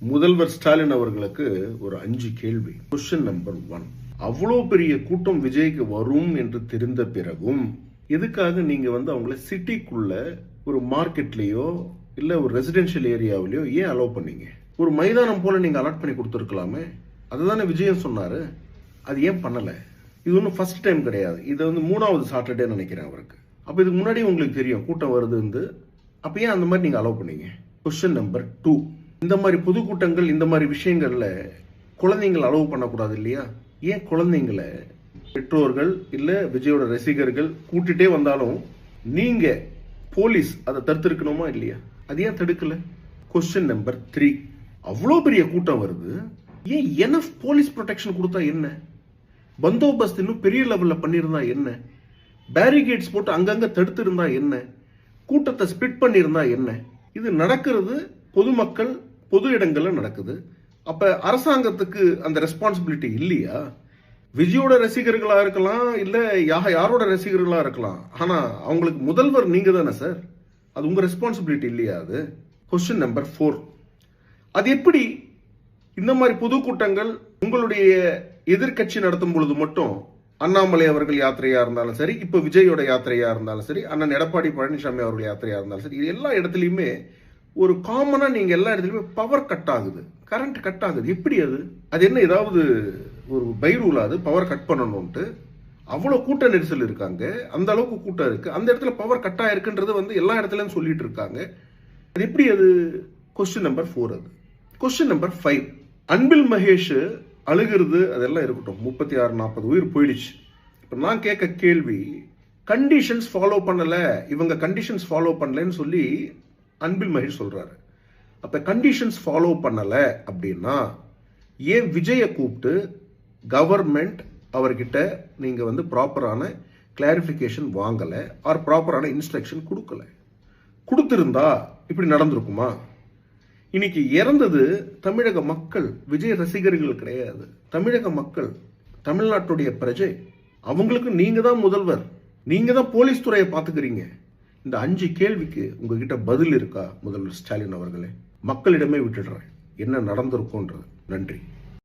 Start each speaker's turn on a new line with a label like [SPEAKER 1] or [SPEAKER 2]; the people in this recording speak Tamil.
[SPEAKER 1] முதல்வர் ஸ்டாலின் அவர்களுக்கு ஒரு அஞ்சு கேள்வி. கொஸ்டின் நம்பர் ஒன் அவ்வளோ பெரிய கூட்டம் விஜய்க்கு வரும் என்று தெரிந்த பிறகும் எதுக்காக நீங்க வந்து அவங்கள சிட்டிக்குள்ள ஒரு மார்க்கெட்லயோ இல்ல ஒரு ரெசிடென்ஷியல் ஏரியாவிலயோ ஏன் அலோவ் பண்ணீங்க? ஒரு மைதானம் போல நீங்க அலாட் பண்ணி கொடுத்துருக்கலாமே. அதுதானே விஜயம் சொன்னாரு. அது ஏன் பண்ணல? இது ஒன்றும் ஃபர்ஸ்ட் டைம் கிடையாது. இது வந்து மூணாவது சாட்டர்டே நினைக்கிறேன் அவருக்கு. அப்போ இதுக்கு முன்னாடி உங்களுக்கு தெரியும் கூட்டம் வருதுன்னு. அப்போ ஏன் அந்த மாதிரி நீங்கள் அலோவ் பண்ணீங்க? கொஸ்டின் நம்பர் டூ இந்த மாதிரி பொதுக்கூட்டங்கள் இந்த மாதிரி விஷயங்கள்ல குழந்தைங்களை அலோவ் பண்ணக்கூடாது இல்லையா? ஏன் குழந்தைங்களை? பெற்றோர்கள் இல்லை விஜயோட ரசிகர்கள் கூட்டிட்டே வந்தாலும் நீங்க போலீஸ் அதை தடுத்திருக்கணுமா இல்லையா? அது ஏன் தடுக்கல? கொஸ்டின் நம்பர் த்ரீ அவ்வளோ பெரிய கூட்டம் வருது. ஏன் எனஃப் போலீஸ் ப்ரொடெக்ஷன் கொடுத்தா என்ன? பந்தோபஸ்த் இன்னும் பெரிய லெவலில் பண்ணியிருந்தா என்ன? பேரிகேட்ஸ் போட்டு அங்கங்கே தடுத்திருந்தா என்ன? கூட்டத்தை ஸ்பிட் பண்ணியிருந்தா என்ன? இது நடக்கிறது பொதுமக்கள் பொது இடங்களில் நடக்குது. அப்போ அரசாங்கத்துக்கு அந்த ரெஸ்பான்சிபிலிட்டி இல்லையா? விஜயோட ரசிகர்களாக இருக்கலாம் இல்லை யா- யாரோட ரசிகர்களாக இருக்கலாம். ஆனால் அவங்களுக்கு முதல்வர் நீங்கள் தானே சார் அது உங்கள் ரெஸ்பான்சிபிலிட்டி இல்லையா அது? கொஸ்டின் நம்பர் ஃபோர் அது எப்படி இந்த மாதிரி பொதுக்கூட்டங்கள் உங்களுடைய எதிர்க்கட்சி நடத்தும் பொழுது மட்டும் அண்ணாமலை அவர்கள் யாத்திரையாக இருந்தாலும் சரி இப்போ விஜயோட யாத்திரையாக இருந்தாலும் சரி அண்ணன் எடப்பாடி பழனிசாமி அவர்கள் யாத்திரையாக இருந்தாலும் சரி இது எல்லா இடத்துலையுமே ஒரு காமனாக நீங்கள் எல்லா இடத்துலையுமே பவர் கட் ஆகுது. கரண்ட் கட் ஆகுது. எப்படி அது? அது என்ன ஏதாவது ஒரு பைரூல் அது? பவர் கட் பண்ணணும்ட்டு அவ்வளோ கூட்ட நெரிசல் இருக்காங்க. அந்த அளவுக்கு கூட்டம் இருக்குது அந்த இடத்துல பவர் கட் ஆகிருக்குன்றது வந்து எல்லா இடத்துலையும் சொல்லிட்டு இருக்காங்க. அது எப்படி அது? கொஸ்டின் நம்பர் ஃபோர் அது. Question number five Anbil Mahesh அழுகிறது. அதெல்லாம் இருக்கட்டும். முப்பத்தி ஆறு நாற்பது உயிர் போயிடுச்சு. இப்போ நான் கேட்க கேள்வி கண்டிஷன்ஸ் ஃபாலோ பண்ணலை. இவங்க கண்டிஷன்ஸ் ஃபாலோ பண்ணலன்னு சொல்லி அன்பில் மகேஷ் சொல்றாரு. அப்ப கண்டிஷன்ஸ் ஃபாலோ பண்ணல அப்படின்னா ஏன் விஜயை கூப்பிட்டு கவர்மெண்ட் அவர்கிட்ட நீங்க வந்து ப்ராப்பரான கிளாரிஃபிகேஷன் வாங்கல ஆர் ப்ராப்பரான இன்ஸ்ட்ரக்ஷன் கொடுக்கல? கொடுத்துருந்தா இப்படி நடந்திருக்குமா? இன்னைக்கு இறந்தது தமிழக மக்கள் விஜய் ரசிகர்கள் கிடையாது. தமிழக மக்கள் தமிழ்நாட்டுடைய பிரஜை அவங்களுக்கு நீங்க தான் முதல்வர். நீங்க தான் போலீஸ் துறையை பார்த்துக்கிறீங்க. இந்த அஞ்சு கேள்விக்கு உங்ககிட்ட பதில் இருக்கா முதல்வர் ஸ்டாலின் அவர்களே? மக்களிடமே விட்டுடுறேன். என்ன நடந்திருக்கும்ன்றது. நன்றி.